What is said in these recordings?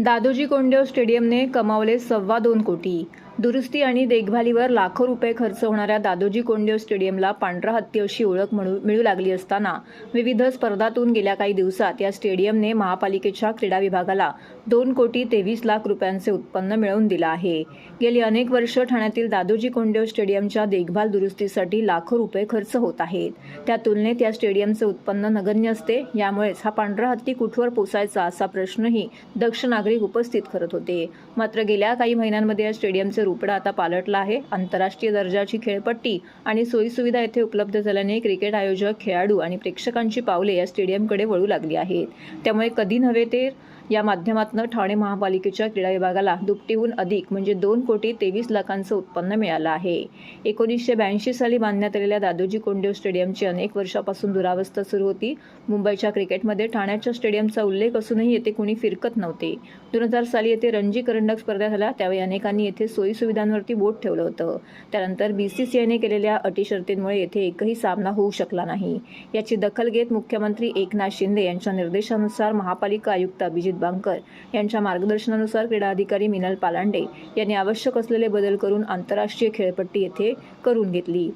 दादोजी कोंडदेव स्टेडियमने कमावले सव्वा दोन कोटी. दुरुस्ती आणि देखभालीवर लाखो रुपये खर्च होणाऱ्या दादोजी कोंडदेव स्टेडियमला पांढरा हत्ती अशी ओळख म्हणू मिळू लागली असताना विविध स्पर्धातून गेल्या काही दिवसात या स्टेडियमने महापालिकेच्या क्रीडा विभागाला दोन कोटी तेवीस लाख रुपयांचे उत्पन्न मिळवून दिलं आहे. गेली अनेक वर्ष ठाण्यातील दादोजी कोंडदेव स्टेडियमच्या देखभाल दुरुस्तीसाठी लाखो रुपये खर्च होत आहेत. त्या तुलनेत या स्टेडियमचे उत्पन्न नगण्य असते यामुळेच हा पांढरा हत्ती कुठवर पोसायचा असा प्रश्नही दक्ष नागरिक उपस्थित करत होते. मात्र गेल्या काही महिन्यांमध्ये या स्टेडियमचे रुपडा आता पालटला आहे. आंतरराष्ट्रीय दर्जाची खेळपट्टी आणि सोयीसुविधा येथे उपलब्ध झाल्याने क्रिकेट आयोजक खेळाडू आणि प्रेक्षकांची पावले या स्टेडियमकडे वळू लागली आहेत. त्यामुळे कधी नव्हे ते या माध्यमातून ठाणे महापालिकेच्या क्रीडा विभागाला दुपटीहून अधिक म्हणजे दोन कोटी तेवीस लाखांचं उत्पन्न मिळालं आहे. एकोणीसशे ब्याऐंशी साली बांधण्यात आलेल्या दादोजी कोंडेव स्टेडियमची अनेक वर्षापासून दुरावस्था सुरू होती. मुंबईच्या क्रिकेटमध्ये ठाण्याच्या स्टेडियमचा उल्लेख असूनही येथे कुणी फिरकत नव्हते. दोन हजार साली येथे रणजी करंडक स्पर्धा झाल्या त्यावेळी अनेकांनी येथे सोयीसुविधांवरती बोट ठेवलं होतं. त्यानंतर बी सी सी आयने केलेल्या अटी शर्तींमुळे येथे एकही सामना होऊ शकला नाही. याची दखल घेत मुख्यमंत्री एकनाथ शिंदे यांच्या निर्देशानुसार महापालिका आयुक्त अभिजित बांकर यांच्या मार्गदर्शनानुसार क्रीडा अधिकारी मिनल पालांडे यांनी आवश्यक असलेले बदल करून आंतरराष्ट्रीय खेळपट्टी येथे करून घेतली.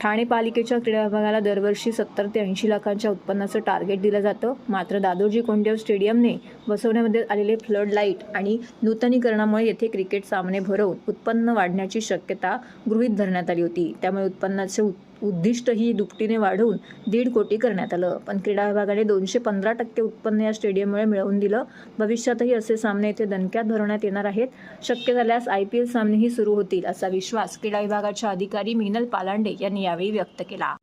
ठाणे पालिकेच्या क्रीडा विभागाला दरवर्षी सत्तर ते ऐंशी लाखांच्या उत्पन्नाचं टार्गेट दिलं जातं. मात्र दादोजी कोंडदेव स्टेडियमने बसवण्यामध्ये आलेले फ्लड लाइट आणि नूतनीकरणामुळे येथे क्रिकेट सामने भरवून उत्पन्न वाढण्याची शक्यता गृहीत धरण्यात आली होती. त्यामुळे उत्पन्नाचे उद्दिष्टही दुपटीने वाढवून दीड कोटी करण्यात आलं. पण क्रीडा विभागाने दोनशे पंधरा टक्के उत्पन्न या स्टेडियममुळे मिळवून दिलं. भविष्यातही असे सामने येथे दणक्यात भरवण्यात येणार आहेत. शक्य झाल्यास आय पी एल सामनेही सुरू होतील असा विश्वास क्रीडा विभागाच्या अधिकारी मिनल पालांडे यांनी यावेळी व्यक्त केला.